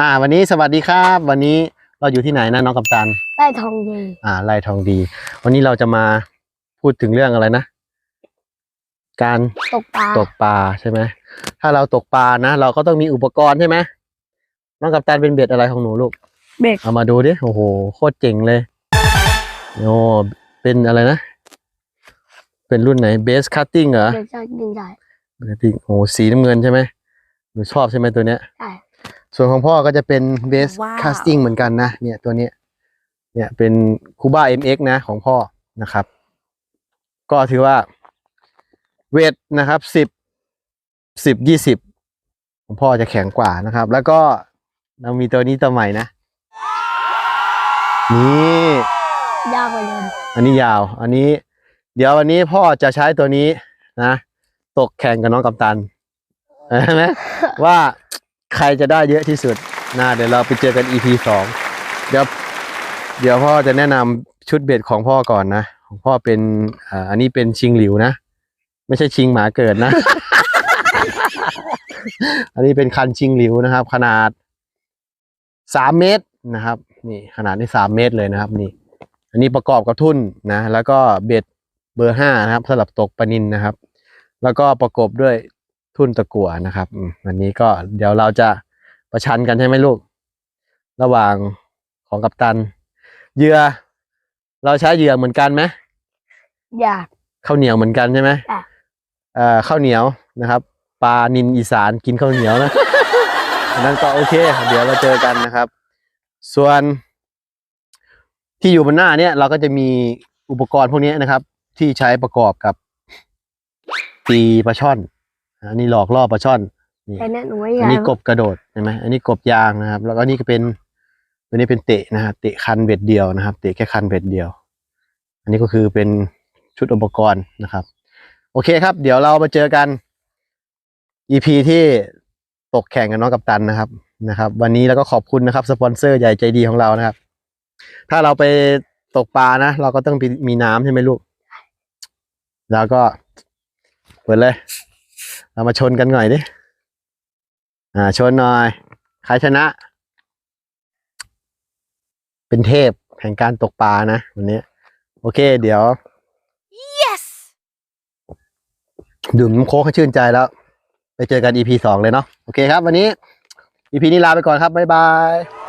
อ่า วันนี้สวัสดีครับ วันนี้เราอยู่ที่ไหนนะน้องกัปตันได้ทองดีอ่าไร่ทองดี วันนี้เราจะมาพูดถึงเรื่องอะไรนะ การตกปลาตกปลาใช่ไหมถ้าเราตกปลานะ เราก็ต้องมีอุปกรณ์ใช่ไหมน้องกัปตันเป็นเบ็ดอะไรของหนูลูกเบรกเอามาดูดิโอ้โหโคตรเจ๋งเลยโอ้เป็นอะไรนะ เป็นรุ่นไหนเบสคัตติ้งเหรอเบรกจะดึงได้เบสคัตติ้งโอ้สีน้ำเงินใช่ไหมหนูชอบใช่ไหมตัวเนี้ยใช่ ส่วนของพ่อก็จะเป็นเบสว้าวคัสติ้งเหมือนกันนะ เนี่ยตัวเนี้ยเนี่ยเป็นคูบ้า MX นะของพ่อนะครับ ก็ถือว่าเวทนะครับสิบสิบยี่สิบของพ่อจะแข็งกว่านะครับ แล้วก็เรามีตัวนี้ตัวใหม่นะ นี่ ยากกว่าเดิมอันนี้ยาว อันนี้ เดี๋ยววันนี้พ่อจะใช้ตัวนี้นะ ตกแข่งกับน้องกัปตันเห็นไหมว่า ใครจะได้เยอะที่สุดนะเดี๋ยวเราไปเจอกัน EP สองเดี๋ยวเดี๋ยวพ่อจะแนะนำชุดเบ็ดของพ่อก่อนนะของพ่อเป็นอ่าอันนี้เป็นชิงหลิวนะ ไม่ใช่ชิงหมาเกิดนะ อันนี้เป็นคันชิงหลิวนะครับ ขนาดสามเมตรนะครับ นี่ขนาดนี้สามเมตรเลยนะครับ นี่ อันนี้ประกอบกับทุ่นนะ แล้วก็เบ็ดเบอร์ห้านะครับสำหรับตกปลานินนะครับ แล้วก็ประกบด้วย ทุ่นตะกั่วนะครับอืมอันนี้ก็เดี๋ยวเราจะประชันกันใช่ไหมลูก ระหว่างของกัปตันเหยื่อเราใช้เหยื่อเหมือนกันไหมอยากข้าวเหนียวเหมือนกันใช่ไหมค่ะเอ่อข้าวเหนียวนะครับปลานินอีสานกินข้าวเหนียวนะอันนั้นก็โอเค เดี๋ยวเราเจอกันนะครับ ส่วนที่อยู่บนหน้าเนี่ยเราก็จะมีอุปกรณ์พวกนี้นะครับ ที่ใช้ประกอบกับตีปลาช่อน อันนี้หลอกล่อปลาช่อนนี่แต่เนี่ยหนูไม่ออัยานกนี้กบกระโดดเห็นไหมอันนี้กบยางนะครับ แล้วก็นี่ก็เป็นตัวนี้เป็นเตะนะครับ เตะคันเบ็ดเดียวนะครับ เตะแค่คันเบ็ดเดียว อันนี้ก็คือเป็นชุดอุปกรณ์นะครับ โอเคครับ เดี๋ยวเรามาเจอกัน EP ที่ตกแข่งกับน้องกัปตันนะครับนะครับ วันนี้แล้วก็ขอบคุณนะครับสปอนเซอร์ใหญ่ใจดีของเรานะครับ ถ้าเราไปตกปลานะ เราก็ต้องมีน้ำใช่ไหมลูก แล้วก็เปิดเลย เรามาชนกันหน่อยดิ อ่า ชนหน่อย ใครชนะ เป็นเทพแห่งการตกปลานะวันนี้ โอเค เดี๋ยว yes ดื่มน้ำโค้กให้ชื่นใจแล้ว ไปเจอกัน EP สองเลยเนาะ โอเคครับ วันนี้ EP นี้ลาไปก่อนครับ บ๊ายบาย